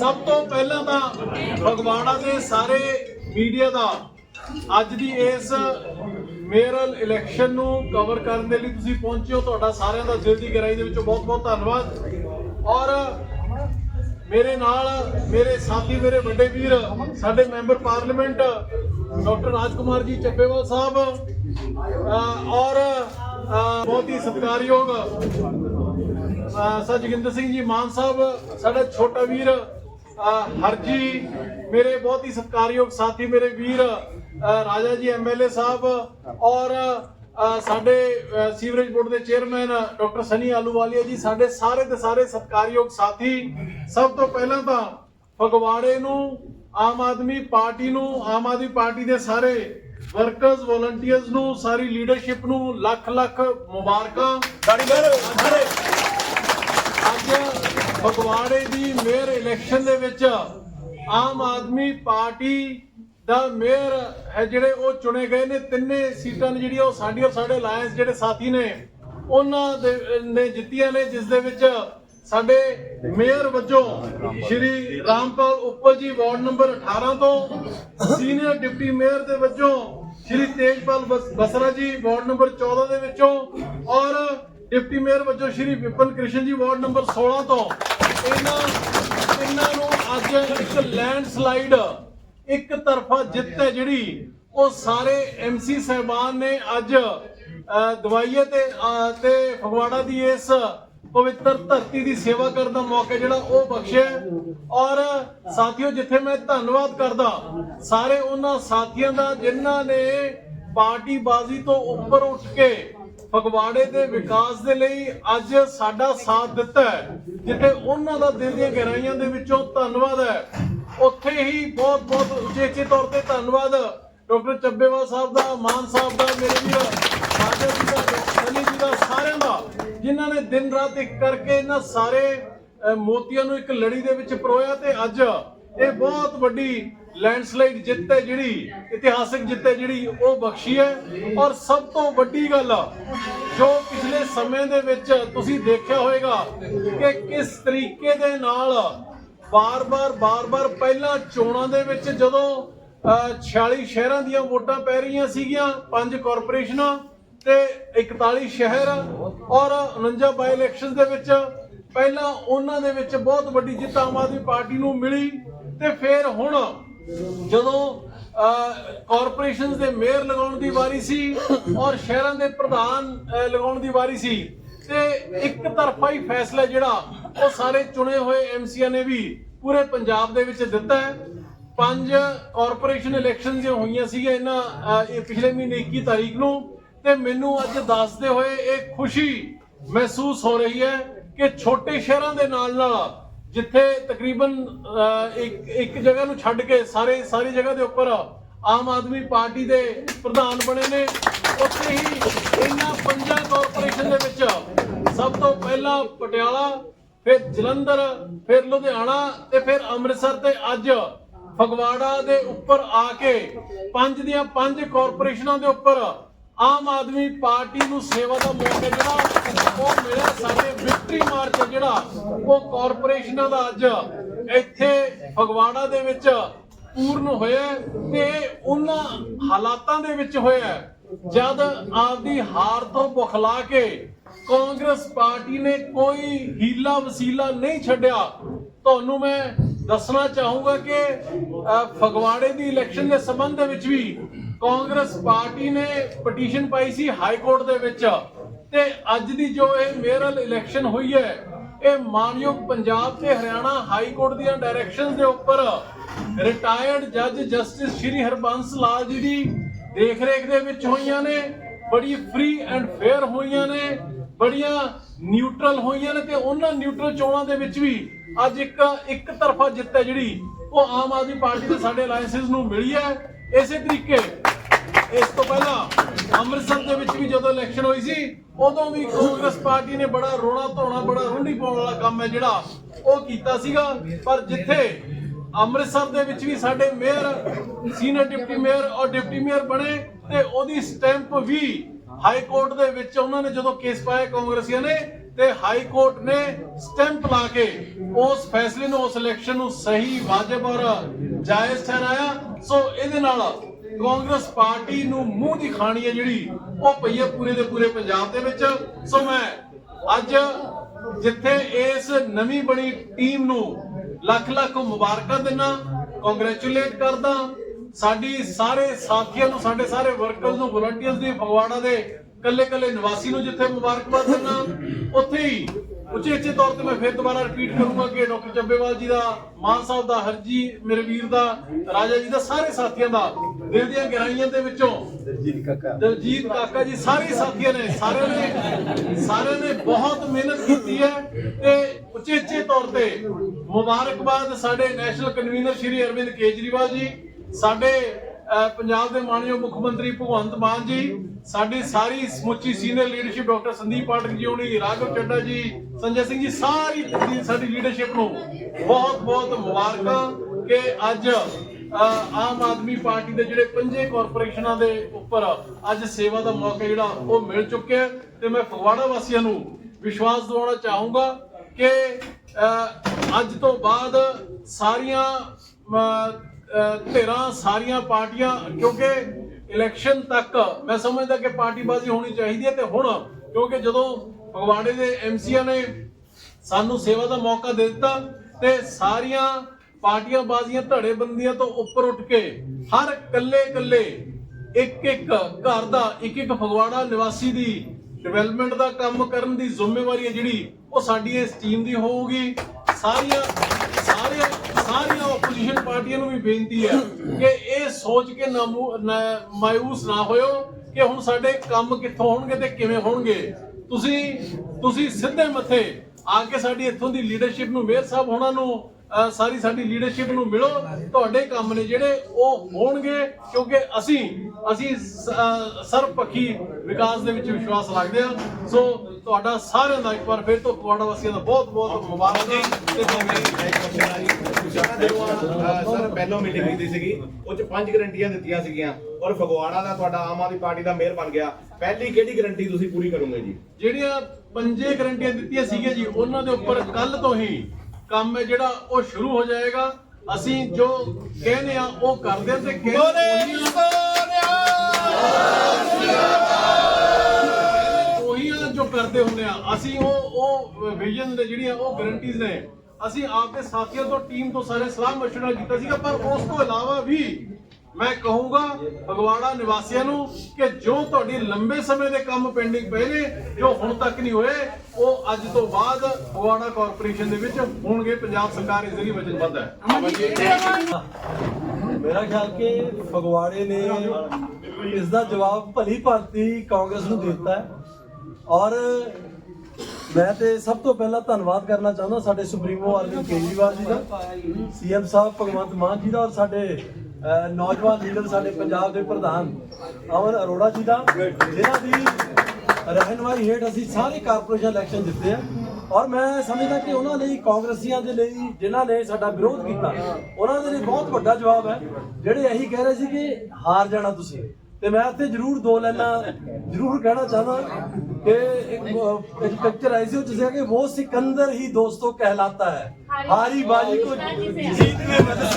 ਸਭ ਤੋਂ ਪਹਿਲਾਂ ਤਾਂ ਫਗਵਾੜਾ ਦੇ ਸਾਰੇ ਮੀਡੀਆ ਦਾ ਅੱਜ ਦੀ ਇਸ ਮੇਅਰਲ ਇਲੈਕਸ਼ਨ ਨੂੰ ਕਵਰ ਕਰਨ ਦੇ ਲਈ ਤੁਸੀਂ ਪਹੁੰਚੇ ਹੋ। ਤੁਹਾਡਾ ਸਾਰਿਆਂ ਦਾ ਦਿਲ ਦੀ ਗਹਿਰਾਈ ਦੇ ਵਿੱਚੋਂ ਬਹੁਤ ਬਹੁਤ ਧੰਨਵਾਦ। ਔਰ ਮੇਰੇ ਨਾਲ ਮੇਰੇ ਸਾਥੀ, ਮੇਰੇ ਵੱਡੇ ਵੀਰ, ਸਾਡੇ ਮੈਂਬਰ ਪਾਰਲੀਮੈਂਟ ਡਾਕਟਰ ਰਾਜਕੁਮਾਰ ਜੀ ਚੱਬੇਵਾਲ ਸਾਹਿਬ ਔਰ ਬਹੁਤ ਹੀ ਸਤਿਕਾਰਯੋਗ, ਅਹ, ਸਰ ਜੋਗਿੰਦਰ ਸਿੰਘ ਜੀ ਮਾਨ ਸਾਹਿਬ, ਸਾਡਾ ਛੋਟਾ ਵੀਰ ਹਰਜੀ ਮੇਰੇ ਬਹੁਤ ਹੀ ਸਤਿਕਾਰਯੋਗ ਸਾਥੀ ਮੇਰੇ ਵੀਰ ਰਾਜਾ ਜੀ ਐਮਐਲਏ ਸਾਹਿਬ ਔਰ ਸਾਡੇ ਸੀਵਰੇਜ ਬੋਰਡ ਦੇ ਚੇਅਰਮੈਨ ਡਾਕਟਰ ਸਨੀ ਆਲੂਵਾਲੀਆ ਜੀ ਸਾਡੇ ਸਾਰੇ ਦੇ ਸਾਰੇ ਸਤਿਕਾਰਯੋਗ ਸਾਥੀ। ਸਭ ਤੋਂ ਪਹਿਲਾਂ ਤਾਂ ਫਗਵਾੜੇ ਨੂੰ ਆਮ ਆਦਮੀ ਪਾਰਟੀ ਨੂੰ ਆਮ ਆਦਮੀ ਪਾਰਟੀ ਦੇ ਸਾਰੇ ਵਰਕਰਸ ਵੋਲੰਟੀਅਰਸ ਨੂੰ ਸਾਰੀ ਲੀਡਰਸ਼ਿਪ ਨੂੰ ਲੱਖ ਲੱਖ ਮੁਬਾਰਕਾਂ ਅੱਜ ਫਗਵਾੜੇ ਦੀ ਮੇਅਰ ਇਲੈਕਸ਼ਨ ਦੇ ਵਿੱਚ ਆਮ ਆਦਮੀ ਪਾਰਟੀ ਦਾ ਮੇਅਰ ਹੈ ਜਿਹੜੇ ਉਹ ਚੁਣੇ ਗਏ ਨੇ, ਤਿੰਨੇ ਸੀਟਾਂ ਨੇ ਜਿਹੜੀਆਂ ਉਹ ਸਾਡੀ ਔਰ ਸਾਡੇ ਅਲਾਈਅੰਸ ਜਿਹੜੇ ਸਾਥੀ ਨੇ, ਉਹਨਾਂ ਦੇ, ਨੇ ਜਿੱਤੀਆਂ ਨੇ, ਜਿਸ ਦੇ ਵਿੱਚ ਸਾਡੇ ਮੇਅਰ ਵਜੋਂ ਸ਼੍ਰੀ ਰਾਮਪਾਲ ਉੱਪਲ ਜੀ ਵਾਰਡ ਨੰਬਰ 18 ਤੋਂ ਸੀਨੀਅਰ ਡਿਪਟੀ ਮੇਅਰ ਦੇ ਵਜੋਂ ਸ਼੍ਰੀ ਤੇਜਪਾਲ ਬਸ- ਬਸਰਾ ਜੀ ਵਾਰਡ ਨੰਬਰ 14 ਦੇ ਵਿੱਚੋਂ ਔਰ ਡਿਪਟੀ ਮੇਅਰ ਵਜੋਂ ਸ਼੍ਰੀ ਵਿਪਨ ਕ੍ਰਿਸ਼ਨ ਜੀ ਵਾਰਡ ਨੰਬਰ 16 ਤੋਂ। ਇਹਨਾਂ ਇਹਨਾਂ ਨੂੰ ਅੱਜ ਇੱਕ ਲੈਂਡਸਲਾਈਡ ਇੱਕ ਤਰਫਾ ਜਿੱਤ ਹੈ ਜਿਹੜੀ, ਉਹ ਸਾਰੇ ਐਮਸੀ ਸਹਿਬਾਨ ਨੇ ਅੱਜ ਦਵਾਈਏ ਤੇ ਤੇ ਫਗਵਾੜਾ ਦੀ ਇਸ ਪਵਿੱਤਰ ਧਰਤੀ ਦੀ ਸੇਵਾ ਕਰਨ ਦਾ ਮੌਕਾ ਜਿਹੜਾ ਉਹ ਬਖਸ਼ਿਆ ਔਰ ਸਾਥੀਓ, ਜਿੱਥੇ ਮੈਂ ਧੰਨਵਾਦ ਕਰਦਾ, ਸਾਰੇ ਉਹਨਾਂ ਸਾਥੀਆਂ ਦਾ ਜਿਨ੍ਹਾਂ ਨੇ ਪਾਰਟੀ ਬਾਜ਼ੀ ਤੋਂ ਉੱਪਰ ਉੱਠ ਕੇ ਫਗਵਾੜੇ ਦੇ ਵਿਕਾਸ ਦੇ ਲਈ ਅੱਜ ਸਾਡਾ ਸਾਥ ਦਿੱਤਾ ਹੈ, ਜਿੱਥੇ ਉਹਨਾਂ ਦਾ ਦਿਲ ਦੀਆਂ ਗਹਿਰਾਈਆਂ ਦੇ ਵਿੱਚੋਂ ਧੰਨਵਾਦ ਹੈ। ਉੱਥੇ ਹੀ ਬਹੁਤ ਬਹੁਤ ਉਚੇਚੇ ਤੌਰ ਤੇ ਧੰਨਵਾਦ। ਡਾਕਟਰ ਚੱਬੇਵਾਲ ਸਾਹਿਬ ਦਾ, ਮਾਨ ਸਾਹਿਬ ਦਾ, ਮੇਰੇ ਵੀਰ ਰਾਜਾ ਜੀ ਦਾ ਸਨੀ ਜੀ ਦਾ, ਸਾਰਿਆਂ ਦਾ, ਜਿਨ੍ਹਾਂ ਨੇ ਦਿਨ ਰਾਤ ਇੱਕ ਕਰਕੇ ਇਹਨਾਂ ਸਾਰੇ ਮੋਤੀਆਂ ਨੂੰ ਇੱਕ ਲੜੀ ਦੇ ਵਿੱਚ ਪਰੋਇਆ ਤੇ ਅੱਜ ਇਹ ਬਹੁਤ ਵੱਡੀ ਲੈਂਡਸਲਾਈਡ ਜਿੱਤ ਹੈ ਜਿਹੜੀ ਇਤਿਹਾਸਕ ਜਿੱਤ ਹੈ ਜਿਹੜੀ ਉਹ ਬਖਸ਼ੀ ਹੈ। ਔਰ ਸਭ ਤੋਂ ਵੱਡੀ ਗੱਲ ਜੋ ਪਿਛਲੇ ਸਮੇਂ ਦੇ ਵਿੱਚ ਤੁਸੀਂ ਦੇਖਿਆ ਹੋਵੇਗਾ ਕਿ ਕਿਸ ਤਰੀਕੇ ਦੇ ਨਾਲ ਬਾਰ-ਬਾਰ ਬਾਰ-ਬਾਰ ਪਹਿਲਾਂ ਚੋਣਾਂ ਦੇ ਵਿੱਚ ਜਦੋਂ ਅਹ, 46 ਸ਼ਹਿਰਾਂ ਦੀਆਂ ਵੋਟਾਂ ਪੈ ਰਹੀਆਂ ਸੀਗੀਆਂ ਪੰਜ ਕਾਰਪੋਰੇਸ਼ਨਾਂ ਤੇ 41 ਸ਼ਹਿਰ ਔਰ 49 ਬਾਈ ਇਲੈਕਸ਼ਨ ਦੇ ਵਿੱਚ ਪਹਿਲਾਂ ਉਹਨਾਂ ਦੇ ਵਿੱਚ ਬਹੁਤ ਵੱਡੀ ਜਿੱਤ ਆਮ ਆਦਮੀ ਪਾਰਟੀ ਨੂੰ ਮਿਲੀ। ਤੇ ਫਿਰ ਹੁਣ ਜਦੋਂ ਕਾਰਪੋਰੇਸ਼ਨਸ ਦੇ ਮੇਅਰ ਲਗਾਉਣ ਦੀ ਵਾਰੀ ਸੀ ਔਰ ਸ਼ਹਿਰਾਂ ਦੇ ਪ੍ਰਧਾਨ ਲਗਾਉਣ ਦੀ ਵਾਰੀ ਸੀ, ਤੇ ਇੱਕ ਤਰਫਾ ਹੀ ਫੈਸਲਾ ਜਿਹੜਾ ਉਹ ਸਾਰੇ ਚੁਣੇ ਹੋਏ ਐਮਸੀਆਂ ਨੇ ਵੀ ਪੂਰੇ ਪੰਜਾਬ ਦੇ ਵਿੱਚ ਦਿੱਤਾ ਹੈ। ਪੰਜ ਕਾਰਪੋਰੇਸ਼ਨ ਇਲੈਕਸ਼ਨ ਜੋ ਹੋਈਆਂ ਸੀ ਇਹਨਾਂ ਇਹ ਪਿਛਲੇ ਮਹੀਨੇ 21 ਤਾਰੀਖ ਨੂੰ, ਤੇ ਮੈਨੂੰ ਅੱਜ ਦੱਸਦੇ ਹੋਏ ਇਹ ਖੁਸ਼ੀ ਮਹਿਸੂਸ ਹੋ ਰਹੀ ਹੈ ਕਿ ਛੋਟੇ ਸ਼ਹਿਰਾਂ ਦੇ ਨਾਲ ਨਾਲ ਜਿੱਥੇ ਤਕਰੀਬਨ ਇੱਕ ਇੱਕ ਜਗ੍ਹਾ ਨੂੰ ਛੱਡ ਕੇ ਸਾਰੇ, ਸਾਰੀ ਜਗ੍ਹਾ ਦੇ ਉੱਪਰ ਆਮ ਆਦਮੀ ਪਾਰਟੀ ਦੇ ਪ੍ਰਧਾਨ ਬਣੇ ਨੇ, ਉੱਥੇ ਹੀ ਇਹਨਾਂ ਪੰਜਾਂ ਕਾਰਪੋਰੇਸ਼ਨ ਦੇ ਵਿੱਚ ਸਭ ਤੋਂ ਪਹਿਲਾਂ ਪਟਿਆਲਾ, ਫਿਰ ਜਲੰਧਰ, ਫਿਰ ਲੁਧਿਆਣਾ ਤੇ ਫਿਰ ਅੰਮ੍ਰਿਤਸਰ ਤੇ ਅੱਜ ਫਗਵਾੜਾ ਦੇ ਉੱਪਰ ਆ ਕੇ ਪੰਜ ਦੀਆਂ ਪੰਜ ਕਾਰਪੋਰੇਸ਼ਨਾਂ ਦੇ ਉੱਪਰ ਆਮ ਆਦਮੀ ਪਾਰਟੀ ਨੂੰ ਸੇਵਾ ਦਾ ਮੌਕਾ ਜਿਹੜਾ ਉਹ ਮਿਲਿਆ ਸਾਡੇ ਵਿਕਟਰੀ ਮਾਰਚ ਜਿਹੜਾ, ਉਹ ਕਾਰਪੋਰੇਸ਼ਨਾਂ ਦਾ ਅੱਜ ਇੱਥੇ ਫਗਵਾੜਾ ਦੇ ਵਿੱਚ ਪੂਰਨ ਹੋਇਆ ਤੇ ਉਹਨਾਂ ਹਾਲਾਤਾਂ ਦੇ ਵਿੱਚ ਹੋਇਆ ਜਦ ਆਪਦੀ ਹਾਰ ਤੋਂ ਬੁਖਲਾ ਕੇ ਕਾਂਗਰਸ ਪਾਰਟੀ ਨੇ ਕੋਈ ਹੀਲਾ ਵਸੀਲਾ ਨਹੀਂ ਛੱਡਿਆ, ਤੁਹਾਨੂੰ ਮੈਂ ਦੱਸਣਾ ਚਾਹੂੰਗਾ ਕਿ ਫਗਵਾੜੇ ਦੀ ਇਲੈਕਸ਼ਨ ਦੇ ਸੰਬੰਧ ਦੇ ਵਿੱਚ ਵੀ ਕਾਂਗਰਸ ਪਾਰਟੀ ਨੇ ਪਟੀਸ਼ਨ ਪਾਈ ਸੀ ਹਾਈ ਕੋਰਟ ਦੇ ਵਿੱਚ ਤੇ ਅੱਜ ਦੀ ਜੋ ਇਹ ਮੇਅਰਲ ਇਲੈਕਸ਼ਨ ਹੋਈ ਹੈ, ਇਹ ਮਾਨਯੋਗ ਪੰਜਾਬ ਤੇ ਹਰਿਆਣਾ ਹਾਈ ਕੋਰਟ ਦੀਆਂ ਡਾਇਰੈਕਸ਼ਨਸ ਦੇ ਉੱਪਰ ਰਿਟਾਇਰਡ ਜੱਜ ਜਸਟਿਸ ਸ਼੍ਰੀ ਹਰਬੰਸ ਲਾਲ ਜੀ ਦੀ ਦੇਖ ਦੇ ਵਿੱਚ ਹੋਈਆਂ ਨੇ, ਬੜੀ ਫ੍ਰੀ ਐਂਡ ਫੇਅਰ ਹੋਈਆਂ ਨੇ, ਬੜੀਆਂ ਨਿਊਟਰਲ ਹੋਈਆਂ ਨੇ ਤੇ ਉਹਨਾਂ ਨਿਊਟਰਲ ਚੋਣਾਂ ਦੇ ਵਿੱਚ ਵੀ ਅੱਜ ਇੱਕ ਇੱਕ ਤਰਫਾ ਜਿੱਤ ਹੈ ਜਿਹੜੀ ਉਹ ਆਮ ਆਦਮੀ ਪਾਰਟੀ ਦੇ ਸਾਡੇ ਅਲਾਈਅੰਸਸ ਨੂੰ ਮਿਲੀ ਹੈ। ਇਸੇ ਤਰੀਕੇ ਇਸ ਤੋਂ ਪਹਿਲਾਂ ਅੰਮ੍ਰਿਤਸਰ ਦੇ ਵਿੱਚ ਵੀ ਜਦੋਂ ਇਲੈਕਸ਼ਨ ਹੋਈ ਸੀ, ਉਦੋਂ ਵੀ ਕਾਂਗਰਸ ਪਾਰਟੀ ਨੇ ਬੜਾ ਰੋਣਾ ਧੋਣਾ, ਬੜਾ ਰੁੰਡੀ ਪਾਉਣ ਵਾਲਾ ਕੰਮ ਹੈ ਜਿਹੜਾ ਉਹ ਕੀਤਾ ਸੀਗਾ। ਪਰ ਜਿੱਥੇ ਅੰਮ੍ਰਿਤਸਰ ਦੇ ਵਿੱਚ ਵੀ ਸਾਡੇ ਮੇਅਰ ਸੀਨੀਅਰ ਡਿਪਟੀ ਮੇਅਰ ਔਰ ਡਿਪਟੀ ਮੇਅਰ ਬਣੇ ਤੇ ਉਹਦੀ ਸਟੈਂਪ ਵੀ ਹਾਈ ਕੋਰਟ ਦੇ ਵਿੱਚ ਉਹਨਾਂ ਨੇ ਜਦੋਂ ਕੇਸ ਪਾਇਆ ਕਾਂਗਰਸੀਆਂ ਨੇ ਤੇ ਹਾਈ ਕੋਰਟ ਨੇ ਸਟੈਂਪ ਲਾ ਕੇ ਉਸ ਫੈਸਲੇ ਨੂੰ, ਉਸ ਇਲੈਕਸ਼ਨ ਨੂੰ ਸਹੀ, ਵਾਜਬ ਔਰ ਜਾਇਜ਼ ਠਹਿਰਾਇਆ। ਸੋ ਇਹਦੇ ਨਾਲ ਕਾਂਗਰਸ ਪਾਰਟੀ ਨੂੰ ਮੂੰਹ ਦੀ ਖਾਣੀ ਹੈ ਜਿਹੜੀ, ਉਹ ਪਈ ਹੈ ਪੂਰੇ ਦੇ ਪੂਰੇ ਪੰਜਾਬ ਦੇ ਵਿੱਚ। ਸੋ ਮੈਂ ਅੱਜ ਜਿੱਥੇ ਇਸ ਨਵੀਂ ਬਣੀ ਟੀਮ ਨੂੰ ਲੱਖ ਲੱਖ ਮੁਬਾਰਕਾਂ ਦਿੰਦਾ ਕੰਗ੍ਰੈਚੁਲੇਟ ਕਰਦਾ, ਸਾਡੀ ਸਾਰੇ ਸਾਥੀਆਂ ਨੂੰ, ਸਾਡੇ ਸਾਰੇ ਵਰਕਰਸ ਨੂੰ ਵਲੰਟੀਅਰਸ ਦੀ ਫਗਵਾੜਾ ਦੇ ਕੱਲੇ ਕੱਲੇ ਨਿਵਾਸੀ ਨੂੰ ਜਿੱਥੇ ਮੁਬਾਰਕਬਾਦ ਦਿੰਦਾ ਉੱਥੇ ਹੀ ਉੱਚੇ ਉੱਚੇ ਤੌਰ ਤੇ ਮੈਂ ਫਿਰ ਦੁਬਾਰਾ ਰਿਪੀਟ ਕਰੂੰਗਾ ਕਿ ਡਾਕਟਰ ਚੱਬੇਵਾਲ ਜੀ ਦਾ, ਮਾਨ ਸਾਹਿਬ ਦਾ ਹਰਜੀ ਮੇਰੇ ਵੀਰ ਦਾ, ਰਾਜਾ ਜੀ ਦਾ, ਸਾਰੇ ਸਾਥੀਆਂ ਦਾ ਦਿਲ ਦੀਆਂ ਗਹਿਰਾਈਆਂ ਦੇ ਵਿੱਚੋਂ। ਦਲਜੀਤ ਕਾਕਾ। ਦਲਜੀਤ ਕਾਕਾ ਜੀ ਸਾਰੇ ਸਾਥੀਆਂ ਨੇ ਸਾਰਿਆਂ ਨੇ ਸਾਰਿਆਂ ਨੇ ਬਹੁਤ ਮਿਹਨਤ ਕੀਤੀ ਹੈ ਤੇ ਉੱਚੇ ਉੱਚੇ ਤੌਰ ਤੇ ਮੁਬਾਰਕਬਾਦ ਸਾਡੇ ਨੈਸ਼ਨਲ ਕਨਵੀਨਰ ਸ਼੍ਰੀ ਅਰਵਿੰਦ ਕੇਜਰੀਵਾਲ ਜੀ ਸਾਡੇ ਪੰਜਾਬ ਦੇ ਮਾਨਯੋਗ ਮੁੱਖ ਮੰਤਰੀ ਭਗਵੰਤ ਮਾਨ ਜੀ ਸਾਡੀ ਸਾਰੀ ਸਮੁੱਚੀ senior leadership doctor Sandeep Pathak ji ਹੋਣੀ ਰਾਘਵ ਚੱਡਾ ਜੀ ਸੰਜੇ ਸਿੰਘ ਜੀ ਸਾਰੀ ਸਾਡੀ ਲੀਡਰਸ਼ਿਪ ਨੂੰ ਬਹੁਤ ਬਹੁਤ ਮੁਬਾਰਕਾਂ ਕਿ ਅੱਜ ਆਮ ਆਦਮੀ ਪਾਰਟੀ ਦੇ ਜਿਹੜੇ ਪੰਜੇ ਕਾਰਪੋਰੇਸ਼ਨਾਂ ਦੇ ਉੱਪਰ ਅੱਜ ਸੇਵਾ ਦਾ ਮੌਕਾ ਜਿਹੜਾ ਉਹ ਮਿਲ ਚੁੱਕਿਆ ਤੇ ਮੈਂ ਫਗਵਾੜਾ ਵਾਸੀਆਂ ਨੂੰ ਵਿਸ਼ਵਾਸ ਦਿਵਾਉਣਾ ਚਾਹੂੰਗਾ ਕਿ ਅੱਜ ਤੋਂ ਬਾਅਦ ਸਾਰੀਆਂ ਧਿਰਾਂ, ਸਾਰੀਆਂ ਪਾਰਟੀਆਂ, ਕਿਉਂਕਿ ਇਲੈਕਸ਼ਨ ਤੱਕ ਮੈਂ ਸਮਝਦਾ ਕਿ ਪਾਰਟੀਬਾਜ਼ੀ ਹੋਣੀ ਚਾਹੀਦੀ ਹੈ ਤੇ ਹੁਣ, ਕਿਉਂਕਿ ਜਦੋਂ ਫਗਵਾੜੇ ਦੇ ਐਮਸੀਆ ਨੇ ਸਾਨੂੰ ਸੇਵਾ ਦਾ ਮੌਕਾ ਦੇ ਦਿੱਤਾ ਤੇ ਸਾਰੀਆਂ ਪਾਰਟੀਆਂ ਬਾਜ਼ੀਆਂ ਧੜੇ ਤੋਂ ਉੱਪਰ ਉੱਠ ਕੇ ਹਰ ਕੱਲੇ ਕੱਲੇ ਇੱਕ ਇੱਕ ਘਰ ਦਾ ਇੱਕ ਇੱਕ ਫਗਵਾੜਾ ਨਿਵਾਸੀ ਦੀ ਡਿਵੈਲਪਮੈਂਟ ਦਾ ਕੰਮ ਕਰਨ ਦੀ ਜ਼ਿੰਮੇਵਾਰੀ ਹੈ ਜਿਹੜੀ ਉਹ ਸਾਡੀ ਇਸ ਟੀਮ ਦੀ ਹੋਊਗੀ। ਸਾਰੀਆਂ ਸਾਰੀਆਂ ਸਾਰੀਆਂ ਆਪੋਜੀਸ਼ਨ ਪਾਰਟੀਆਂ ਨੂੰ ਵੀ ਬੇਨਤੀ ਹੈ ਕਿ ਇਹ ਸੋਚ ਕੇ ਨਾ ਮੂ- ਨਾ- ਮਾਯੂਸ ਨਾ ਹੋਇਓ ਕਿ ਹੁਣ ਸਾਡੇ ਕੰਮ ਕਿੱਥੋਂ ਹੋਣਗੇ ਤੇ ਕਿਵੇਂ ਹੋਣਗੇ। ਤੁਸੀਂ ਤੁਸੀਂ ਸਿੱਧੇ ਮੱਥੇ ਆ ਕੇ ਸਾਡੀ ਇੱਥੋਂ ਦੀ ਲੀਡਰਸ਼ਿਪ ਨੂੰ, ਮੇਅਰ ਸਾਹਿਬ ਹੋਣਾ ਨੂੰ ਸਾਰੀ ਸਾਡੀ ਲੀਡਰਸ਼ਿਪ ਨੂੰ ਮਿਲੋ ਤੁਹਾਡੇ ਕੰਮ ਨੇ ਜਿਹੜੇ ਉਹ ਹੋਣਗੇ ਕਿਉਂਕਿ ਅਸੀਂ ਅਸੀਂ ਸ- ਅਹ ਸਰਬਪੱਖੀ ਵਿਕਾਸ ਦੇ ਵਿੱਚ ਵਿਸ਼ਵਾਸ ਰੱਖਦੇ ਹਾਂ। ਸੋ ਤੁਹਾਡਾ ਸਾਰਿਆਂ ਦਾ ਇੱਕ ਵਾਰ ਫਿਰ ਤੋਂ ਕੁਆੜਾ ਵਾਸੀਆਂ ਦਾ ਬਹੁਤ ਬਹੁਤ ਮੁਬਾਰਕਾਂ ਤੇ ਸਰ ਪਹਿਲੋਂ ਮੀਟਿੰਗ ਕੀਤੀ ਸੀਗੀ ਉਹ ਚ ਪੰਜ ਗਰੰਟੀਆਂ ਦਿੱਤੀਆਂ ਸੀਗੀਆਂ ਔਰ ਫਗਵਾੜਾ ਦਾ ਤੁਹਾਡਾ ਆਮ ਆਦਮੀ ਪਾਰਟੀ ਦਾ ਮੇਅਰ ਬਣ ਗਿਆ। ਪਹਿਲੀ ਕਿਹੜੀ ਗਰੰਟੀ ਤੁਸੀਂ ਪੂਰੀ ਕਰੋਗੇ ਜੀ? ਜਿਹੜੀਆਂ ਪੰਜੇ ਗਰੰਟੀਆਂ ਦਿੱਤੀਆਂ ਸੀਗੀਆਂ ਜੀ ਉਹਨਾਂ ਦੇ ਉੱਪਰ ਕੱਲ ਤੋਂ ਹੀ ਕੰਮ ਹੈ ਜਿਹੜਾ ਉਹ ਸ਼ੁਰੂ ਹੋ ਜਾਏਗਾ। ਅਸੀਂ ਜੋ ਕਹਿੰਦੇ ਆ ਉਹ ਕਰਦੇ ਤੇ ਕਹਿੰਦੇ ਉਹੀ ਆ ਜੋ ਕਰਦੇ ਹੁੰਦੇ ਆ। ਅਸੀਂ ਉਹ ਉਹ ਵਿਜ਼ਨ ਦੇ ਜਿਹੜੀਆਂ ਉਹ ਗਰੰਟੀਜ਼ ਨੇ। ਅਸੀਂ ਆਪਦੇ ਸਾਥੀਆਂ ਤੋਂ ਟੀਮ ਤੋਂ ਸਾਰੇ ਸਲਾਹ ਮਸ਼ਵਰਾ ਕੀਤਾ ਸੀਗਾ ਪਰ ਉਸ ਤੋਂ ਇਲਾਵਾ ਵੀ ਮੈਂ ਕਹੂੰਗਾ ਫਗਵਾੜਾ ਨਿਵਾਸੀਆਂ ਨੂੰ ਕਿ ਜੋ ਤੁਹਾਡੀ ਲੰਬੇ ਸਮੇਂ ਦੇ ਕੰਮ ਪੈਂਡਿੰਗ ਪਏ ਨੇ, ਜੋ ਹੁਣ ਤੱਕ ਨਹੀਂ ਹੋਏ, ਉਹ ਅੱਜ ਤੋਂ ਬਾਅਦ ਫਗਵਾੜਾ ਕਾਰਪੋਰੇਸ਼ਨ ਦੇ ਵਿੱਚ ਹੋਣਗੇ, ਪੰਜਾਬ ਸਰਕਾਰ ਇਸ ਲਈ ਵਚਨਬੱਧ ਹੈ। ਮੇਰਾ ਖਿਆਲ ਕਿ ਫਗਵਾੜੇ ਨੇ ਇਸ ਦਾ ਜਵਾਬ ਭਲੀ ਭਾਂਤੀ ਕਾਂਗਰਸ ਨੂੰ ਦੇ ਦਿੱਤਾ ਔਰ ਮੈਂ ਤੇ ਸਭ ਤੋਂ ਪਹਿਲਾਂ ਧੰਨਵਾਦ ਕਰਨਾ ਚਾਹੁੰਦਾ ਸਾਡੇ ਸੁਪਰੀਮੋ ਅਰਵਿੰਦ ਕੇਜਰੀਵਾਲ ਜੀ ਦਾ, ਸੀਐਮ ਸਾਹਿਬ ਭਗਵੰਤ ਮਾਨ ਜੀ ਦਾ ਔਰ ਸਾਡੇ ਨੌਜਵਾਨ ਲੀਡਰ ਸਾਡੇ ਪੰਜਾਬ ਦੇ ਪ੍ਰਧਾਨ ਅਮਨ ਅਰੋੜਾ ਜੀ ਦਾ ਜਿਨ੍ਹਾਂ ਦੀ ਰਹਿਨਮਾਈ ਹੇਠ ਅਸੀਂ ਸਾਰੇ ਕਾਰਪੋਰੇਸ਼ਨ ਇਲੈਕਸ਼ਨ ਜਿੱਤੇ ਆ। ਔਰ ਮੈਂ ਸਮਝਦਾ ਕਿ ਉਹਨਾਂ ਲਈ ਕਾਂਗਰਸੀਆਂ ਦੇ ਲਈ ਜਿਨ੍ਹਾਂ ਨੇ ਸਾਡਾ ਵਿਰੋਧ ਕੀਤਾ ਉਹਨਾਂ ਦੇ ਲਈ ਬਹੁਤ ਵੱਡਾ ਜਵਾਬ ਹੈ। ਜਿਹੜੇ ਇਹੀ ਕਹਿ ਰਹੇ ਸੀ ਕਿ ਹਾਰ ਜਾਣਾ ਤੁਸੀਂ। ਤੇ ਮੈਂ ਇੱਥੇ ਜ਼ਰੂਰ ਦੋ ਲੈਣਾ ਜ਼ਰੂਰ ਕਹਿਣਾ ਚਾਹਦਾ ਕਿ ਇੱਕ ਪਿਕਚਰ ਆਈ ਸੀ ਉਹ ਜਿਸ ਕਿ ਉਹ ਸਿਕੰਦਰ ਹੀ ਦੋਸਤੋ ਕਹਿਲਾਤਾ ਹੈ। ਹਾਰੀ ਬਾਜੀ ਕੋ ਜੀਤ ਮਦਦ।